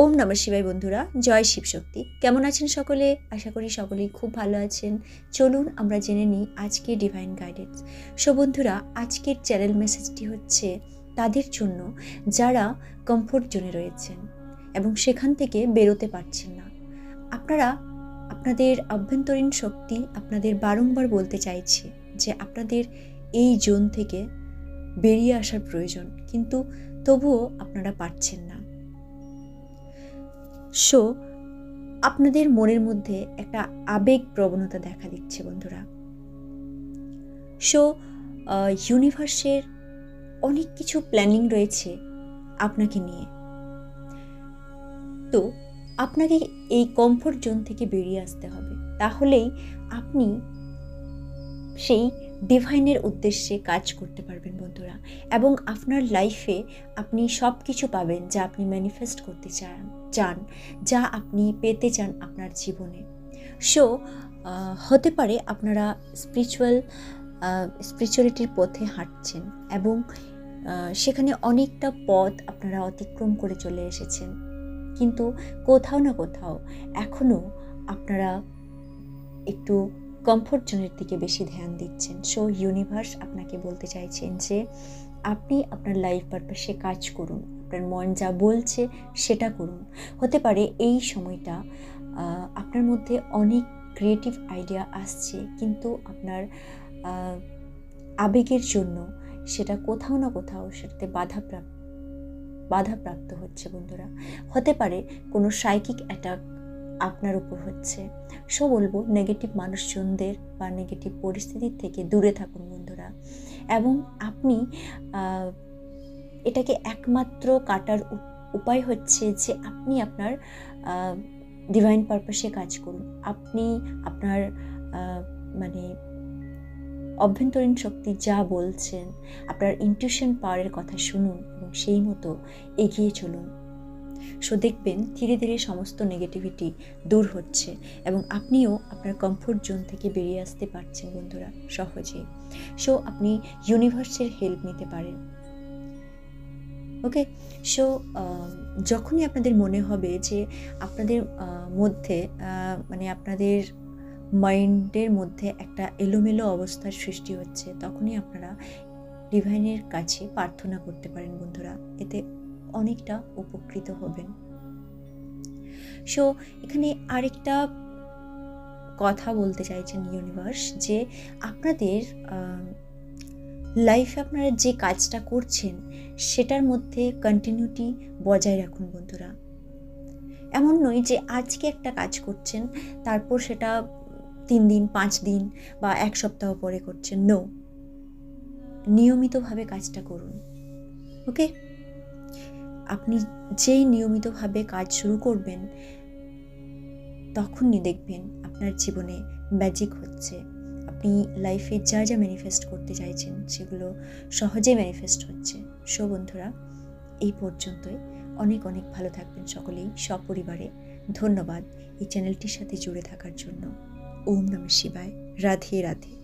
ওম নমঃ শিবাই বন্ধুরা, জয় শিবশক্তি। কেমন আছেন সকলে? আশা করি সকলেই খুব ভালো আছেন। চলুন আমরা জেনে নিই আজকে ডিভাইন গাইডেন্স সো বন্ধুরা, আজকের চ্যানেল মেসেজটি হচ্ছে তাদের জন্য যারা কমফোর্ট জোনে রয়েছেন এবং সেখান থেকে বেরোতে পারছেন না। আপনারা, আপনাদের আভ্যন্তরীণ শক্তি আপনাদের বারংবার বলতে চাইছে যে আপনাদের এই জোন থেকে বেরিয়ে আসার প্রয়োজন, কিন্তু তবুও আপনারা পারছেন না। সো, আপনাদের মনের মধ্যে একটা আবেগ প্রবণতা দেখা দিচ্ছে বন্ধুরা। সো ইউনিভার্সের অনেক কিছু প্ল্যানিং রয়েছে আপনাকে নিয়ে। তো, আপনাকে এই কমফোর্ট জোন থেকে বেরিয়ে আসতে হবে। তাহলেই আপনি সেই ডিভাইনের উদ্দেশ্যে কাজ করতে পারবেন বন্ধুরা। এবং আপনার লাইফে আপনি সব কিছু পাবেন যা আপনি ম্যানিফেস্ট করতে চান চান, যা আপনি পেতে চান আপনার জীবনে। সো হতে পারে আপনারা স্পিরিচুয়াল স্পিরিচুয়ালিটির পথে হাঁটছেন এবং সেখানে অনেকটা পথ আপনারা অতিক্রম করে চলে এসেছেন। কিন্তু কোথাও না কোথাও এখনও আপনারা একটু কমফোর্ট জোনের দিকে বেশি ধ্যান দিচ্ছেন। সো ইউনিভার্স আপনাকে বলতে চাইছেন যে, আপনি আপনার লাইফ পারপাসে কাজ করুন। আপনার মন যা বলছে, সেটা করুন। হতে পারে এই সময়টা আপনার মধ্যে অনেক ক্রিয়েটিভ আইডিয়া আসছে, কিন্তু আপনার আবেগের জন্য সেটা কোথাও না কোথাও সেটাতে বাধাপ্রাপ্ত বাধাপ্রাপ্ত হচ্ছে বন্ধুরা। হতে পারে কোনো সাইকিক অ্যাটাক আপনার উপর হচ্ছে। সো বলব নেগেটিভ মানুষজনদের বা নেগেটিভ পরিস্থিতির থেকে দূরে থাকুন বন্ধুরা। এবং আপনি এটাকে একমাত্র কাটার উপায় হচ্ছে যে আপনি আপনার ডিভাইন পারপাসে কাজ করুন। আপনি আপনার মানে অভ্যন্তরীণ শক্তি যা বলছেন, আপনার ইনটিউশন পাওয়ারের কথা শুনুন এবং সেই মতো এগিয়ে চলুন। সো দেখবেন ধীরে ধীরে সমস্ত নেগেটিভিটি দূর হচ্ছে এবং আপনিও আপনার কমফোর্ট জোন থেকে বেরিয়ে আসতে পারছেন বন্ধুরা, সহজেই। সো আপনি ইউনিভার্সের হেল্প নিতে পারেন। ওকে সো যখনই আপনাদের মনে হবে যে আপনাদের মধ্যে মানে আপনাদের মাইন্ডের মধ্যে একটা এলোমেলো অবস্থার সৃষ্টি হচ্ছে, তখনই আপনারা ডিভাইনের কাছে প্রার্থনা করতে পারেন বন্ধুরা। এতে অনেকটা উপকৃত হবেন। সো এখানে আরেকটা কথা বলতে চাইছেন ইউনিভার্স যে আপনাদের লাইফে আপনারা যে কাজটা করছেন, সেটার মধ্যে কন্টিনিউটি বজায় রাখুন বন্ধুরা। এমন নয় যে আজকে একটা কাজ করছেন, তারপর সেটা তিন দিন, পাঁচ দিন বা এক সপ্তাহ পরে করছেন। নো নিয়মিতভাবে কাজটা করুন। ওকে আপনি যেই নিয়মিতভাবে কাজ শুরু করবেন, তখনই দেখবেন আপনার জীবনে ম্যাজিক হচ্ছে। আপনি লাইফে যা যা ম্যানিফেস্ট করতে চাইছেন, সেগুলো সহজে ম্যানিফেস্ট হচ্ছে। সো বন্ধুরা, এই পর্যন্তই। অনেক অনেক ভালো থাকবেন সকলেই, সপরিবারে। ধন্যবাদ এই চ্যানেলটির সাথে জুড়ে থাকার জন্য। ওম নমঃ শিবায়। রাধে রাধে।